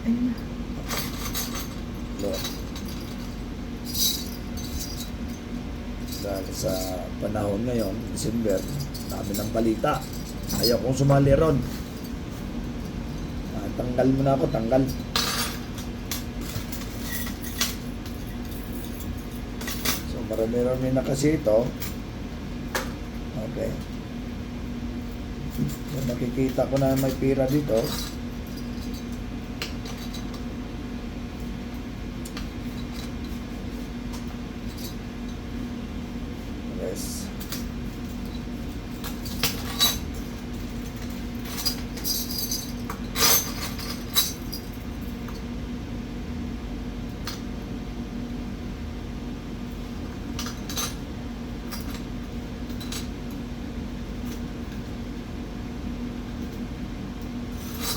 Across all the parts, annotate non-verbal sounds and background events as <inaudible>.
Ayun na. Dahil sa panahon ngayon, December, dami ng balita. Ayaw kong sumali ron. Ah, tanggal mo na ako, tanggal. So, marami-rami na kasi ito. Okay. So, nakikita ko na may pira dito. Yes.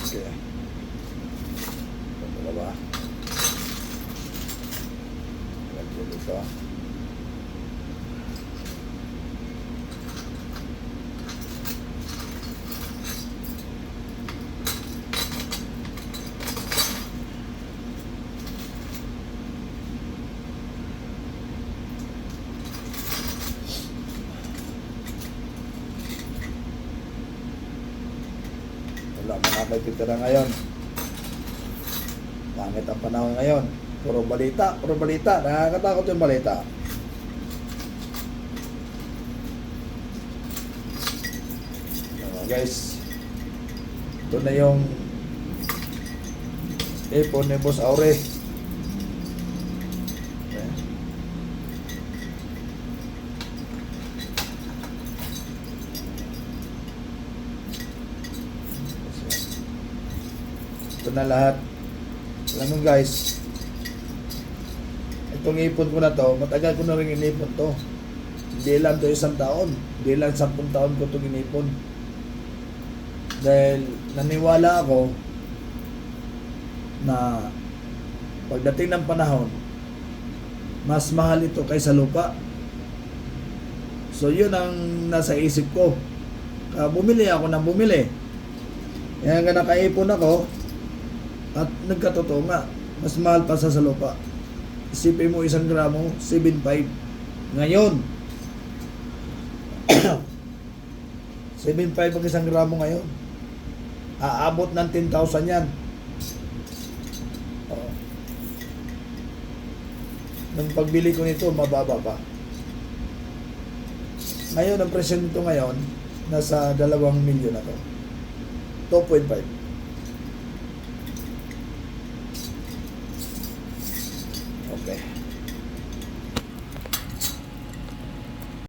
Okay. Dalawa. Lagyan dito. Wala mga nakikitira ngayon. Pangit ang panahon ngayon. Puro balita, puro balita. Nakakatakot yung balita. Mga guys, ito na yung ipon ni Boss Aure. Okay. Ito na lahat. Alam mo guys, itong ipon ko na to, matagal ko na rin inipon to. Hindi lang to isang taon. Hindi lang sampung taon ko itong inipon. Dahil naniwala ako na pagdating ng panahon, mas mahal ito kaysa lupa. So yun ang nasa isip ko. Kaya bumili ako ng bumili. Kaya nga nakaipon ako, at nagkatotoo nga, mas mahal pa sa sa lupa. Isipin mo isang gramo, 7.5. Ngayon, <clears throat> 7.5 ang isang gramo ngayon. Aabot ng 10,000 yan. Oo. Nung pagbili ko nito, mababa pa. Ngayon, ang presyo nito ngayon, nasa 2 milyon na to. 2.5. Okay.